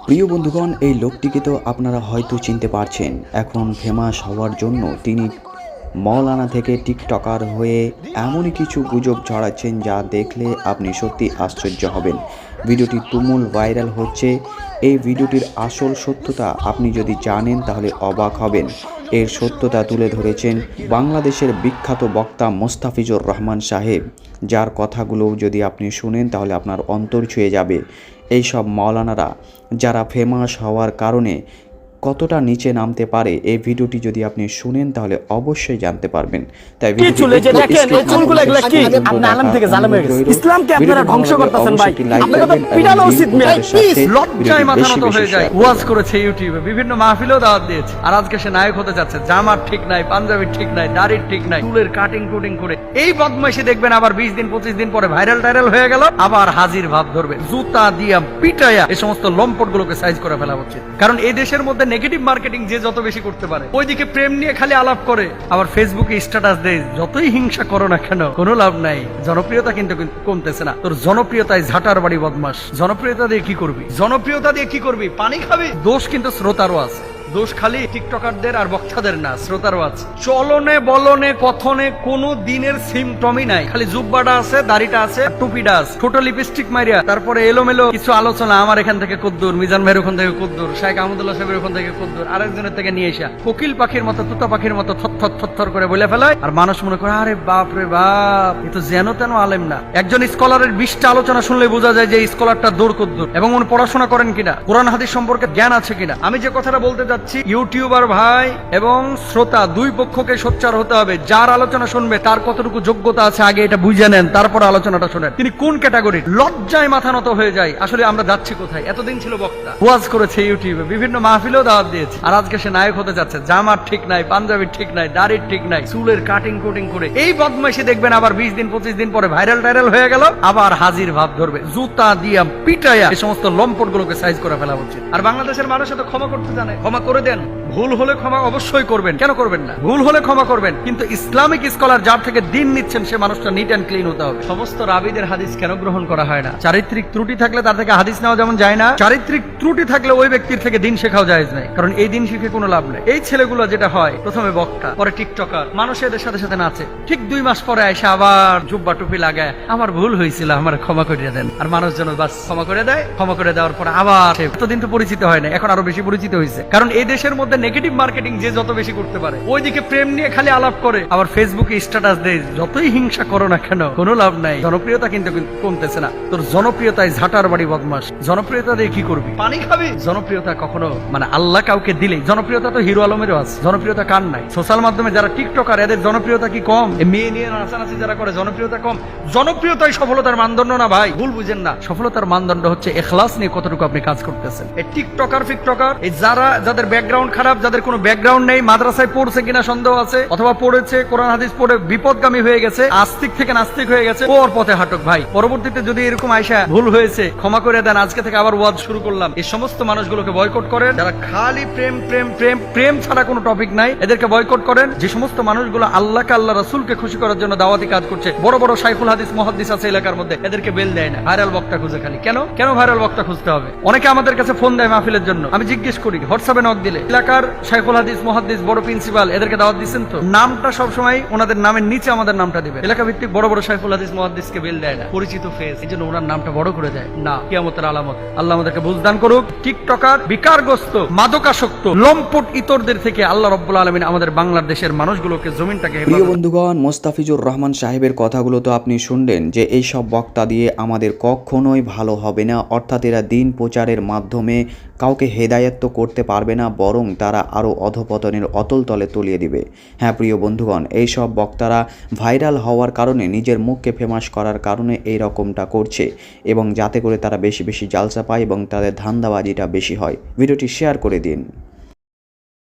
প্রিয় বন্ধুগণ, এই লোকটিকে তো আপনারা হয়তো চিনতে পারছেন। এখন ফেমাস হওয়ার জন্য তিনি মৌলানা থেকে টিকটকার হয়ে এমনই কিছু গুজব ছড়াচ্ছেন যা দেখলে আপনি সত্যি আশ্চর্য হবেন। ভিডিওটি তুমুল ভাইরাল হচ্ছে। এই ভিডিওটির আসল সত্যতা আপনি যদি জানেন, তাহলে অবাক হবেন। এর সত্যতা তুলে ধরেছেন বাংলাদেশের বিখ্যাত বক্তা মোস্তাফিজুর রহমান সাহেব। যার কথাগুলো যদি আপনি শুনেন, তাহলে আপনার অন্তর ছুঁয়ে যাবে। এই সব মাওলানারা, যারা ফেমাস হওয়ার কারণে কতটা নিচে নামতে পারে এই ভিডিওটি যদি আপনি শুনেন তাহলে অবশ্যই জানতে পারবেন। তাই চুল যে দেখেন এই চুলগুলো এগুলা কি? আপনি আলম থেকে জালেম হয়ে গেছেন। ইসলামকে আপনারা ধ্বংস করতেছেন ভাই? আপনাকে তো পিটানো উচিত ভাই আপনাদের লজ্জায় মাথা নত হয়ে যায়। ওয়াজ করেছে ইউটিউবে বিভিন্ন মাহফিলেও দাওয়াত দিয়েছে। আর আজকে সে নায়ক হতে যাচ্ছে জামার ঠিক নাই পাঞ্জাবির ঠিক নাই দাড়ির ঠিক নাই চুলের কাটিং কুটিং করে। এই বদমাইশি দেখবেন আবার বিশ দিন পঁচিশ দিন পরে ভাইরাল টাইরাল হয়ে গেল আবার হাজির ভাব ধরবে জুতা দিয়া পিটায়া এই সমস্ত লম্পট গুলোকে সাইজ করে ফেলা হচ্ছে। কারণ এই দেশের মধ্যে নেগেটিভ মার্কেটিং যে যত বেশি করতে পারে। ওইদিকে প্রেম নিয়ে খালি আলাপ করে। আবার ফেসবুকে স্ট্যাটাস দেয়, যতই হিংসা করো না কেন, কোনো লাভ নাই। জনপ্রিয়তা কিন্তু কমতেছে না। তোর জনপ্রিয়তায় ঝাটার বাড়ি বদমাস। জনপ্রিয়তা দিয়ে কি করবি? জনপ্রিয়তা দিয়ে কি করবি? পানি খাবি? দোষ কিন্তু শ্রোতারও আছে। দোষ খালি টিকটকারদের আর বক্তাদের না, শ্রোতারও আছে। চলনে বলনে কথনে কোনো দিনের সিমটমই নাই। খালি জুব্বাটা আছে, দাড়িটা আছে টুপিটা আছে। ছোট লিপস্টিক মারিয়া তারপরে এলোমেলো কিছু আলোচনা আমার এখান থেকে কদ্দুর, মিজান ভাইয়ের ওখান থেকে কদ্দুর শাইখ আহমদুল্লাহ সাহেবের ওখান থেকে কদ্দুর, আরেকজনের থেকে নিয়ে এসা কোকিল পাখির মতো, তুতা পাখির মতো থর থর করে বলে ফেলায়। আর মানুষ মনে করে, আরে বাপ রে বাপ, এ তো যেন তেন আলেম না। একজন স্কলারের বিশটা আলোচনা শুনলে বোঝা যায় যে স্কলারটা দৌড় কদ্দুর। এবং উনি পড়াশোনা করেন কিনা? কোরআন, হাদিস সম্পর্কে জ্ঞান আছে কিনা? আমি যে কথাটা বলতে যাচ্ছি ইউটিউবার ভাই এবং শ্রোতা দুই পক্ষকে সোচ্চার হতে হবে। যার আলোচনা শুনবে, তার কতটুকু যোগ্যতা আছে আগে এটা বুঝে নেন, তারপর আলোচনাটা শোনেন। তিনি কোন ক্যাটাগরি লজ্জায় মাথা নত হয়ে যায়। আসলে আমরা যাচ্ছি কোথায়? এতদিন ছিল বক্তা। ওয়াজ করেছে ইউটিউবে, বিভিন্ন মাহফিলেও দাওয়াত দিয়েছে। আর আজকে সে নায়ক হতে যাচ্ছে। জামার ঠিক নাই, পাঞ্জাবির ঠিক নাই, দাড়ির ঠিক নাই, চুলের কাটিং কুটিং করে। এই বদমাইশি দেখবেন আবার বিশ দিন, পঁচিশ দিন পরে ভাইরাল টাইরাল হয়ে গেল, আবার হাজির ভাব ধরবে। জুতা দিয়া পিটাইয়া এই সমস্ত লম্পট গুলোকে সাইজ করে ফেলা উচিত। আর বাংলাদেশের মানুষ তো ক্ষমা করতে জানে। ক্ষমা করে দেন। ভুল হলে ক্ষমা অবশ্যই করবেন। কেন করবেন না? ভুল হলে ক্ষমা করবেন। কিন্তু ইসলামিক স্কলার যার থেকে দিন নিচ্ছেন, সে মানুষটা নিট অ্যান্ড ক্লিন হতে হবে। সমস্ত রাবিদের হাদিস কেন গ্রহণ করা হয় না? চারিত্রিক ত্রুটি থাকলে তার থেকে হাদিস নেওয়া যেমন যায় না, চারিত্রিক ত্রুটি থাকলে ওই ব্যক্তির থেকে দিন শেখাও যায় নাই। কারণ এই দিন শিখে কোনো লাভ নেই। এই ছেলেগুলো যেটা হয়, প্রথমে বক্তা, পরে টিকটকার, মানুষ এদের সাথে সাথে নাচে। ঠিক দুই মাস পরে এসে আবার জুব্বা টুপি লাগায়, আমার ভুল হয়েছিল, আমার ক্ষমা করে দেন। আর মানুষ যেন বাস, ক্ষমা করে দেয়। ক্ষমা করে দেওয়ার পর আবার এতদিন তো পরিচিত হয় না এখন আরও বেশি পরিচিত হয়েছে। কারণ এই দেশের মধ্যে নেগেটিভ মার্কেটিং যে যত বেশি করতে পারে ওইদিকে প্রেম নিয়ে খালি আলাপ করে। আবার ফেসবুকে স্ট্যাটাস দেয় যতই হিংসা করো না কেন কোনো লাভ নাই। জনপ্রিয়তা কিন্তু কমতেছে না। তোর জনপ্রিয়তায় ঝাঁটার বাড়ি বদমাস। জনপ্রিয়তা দিয়ে কি করবি? পানি খাবি? জনপ্রিয়তা কখনো মানে আল্লাহ কাউকে দিলে জনপ্রিয়তা তো হিরো আলমেরও আছে। জনপ্রিয়তা কার নাই? সোশ্যাল মাধ্যমে যারা টিকটকার এদের জনপ্রিয়তা কি কম? মেয়ে নিয়ে নাচানাচি যারা করে জনপ্রিয়তা কম। জনপ্রিয়তাই সফলতার মানদণ্ড না ভাই? ভুল বুঝেন না। সফলতার মানদণ্ড হচ্ছে এখলাস নিয়ে কতটুকু আপনি কাজ করতেছেন। এই টিকটকার ফিকটকার এই যারা যাদের ব্যাকগ্রাউন্ড খারাপ, যাদের কোনো ব্যাকগ্রাউন্ড নেই, মাদ্রাসায় পড়ছে কিনা সন্দেহ আছে, অথবা পড়েছে, কোরআন, হাদিস পড়ে বিপদগামী হয়ে গেছে, আস্তিক থেকে নাস্তিক হয়ে গেছে ওর পথে হাঁটক ভাই। পরবর্তীতে যদি এরকম আয়সা ভুল হয়েছে, ক্ষমা করে দেন, আজকে থেকে আবার ওয়াজ শুরু করলাম। এই সমস্ত মানুষগুলোকে বয়কট করেন, যারা খালি প্রেম প্রেম প্রেম প্রেম ছাড়া কোনো টপিক নাই, এদেরকে বয়কট করেন। যে সমস্ত মানুষগুলো আল্লাহকে আল্লাহ রাসুলকে খুশি করার জন্য দাওয়াতি কাজ করছে, বড় বড় সাইফুল হাদিস মহাদিস আছে এলাকার মধ্যে, এদেরকে বেল দেয় না। ভাইরাল বক্তা খুঁজে খালি। কেন? কেন ভাইরাল বক্তা খুঁজতে হবে? অনেকে আমাদের কাছে ফোন দেয় মাহফিলের জন্য। আমি জিজ্ঞেস করি, হোয়াটসঅ্যাপে নক দিলে। এলাকার সাইফুল হাদিস মহাদিস বড় প্রিন্সিপাল এদেরকে দাওয়াত দিচ্ছেন তো? নামটা সবসময় ওনাদের নামের নিচে আমাদের নামটা দিবে। এলাকা ভিত্তিক বড় বড় সাইফুল হাদিস মহাদিসকে বেল দেয় না। পরিচিত ফেস এই জন্য ওনার নামটা বড় করে দেয়। না, কিয়ামতের আলামত। আল্লাহ আমাদেরকে বুঝদান করুক। টিকটকার, বিকারগ্রস্ত, মাদকাসক্ত, লম্পট ইতরদের থেকে আল্লাহ রব্বুল আলমিন আমাদের বাংলাদেশের মানুষগুলোকে জমিনটাকে প্রিয় বন্ধুগণ, মোস্তাফিজুর রহমান সাহেবের কথাগুলো তো আপনি শুনলেন যে এই সব বক্তা দিয়ে আমাদের কখনোই ভালো হবে না। অর্থাৎ এরা দিন প্রচারের মাধ্যমে কাউকে হেদায়ত্ত করতে পারবে না, বরং তারা আরও অধপতনের অতল তলে তলিয়ে দিবে। হ্যাঁ প্রিয় বন্ধুগণ, এই সব বক্তারা ভাইরাল হওয়ার কারণে নিজের মুখকে ফেমাস করার কারণে এই রকমটা করছে এবং যাতে করে তারা বেশি বেশি জালসা পায় এবং তাদের ধান্দাবাজিটা বেশি হয়। ভিডিওটি শেয়ার করে দিন।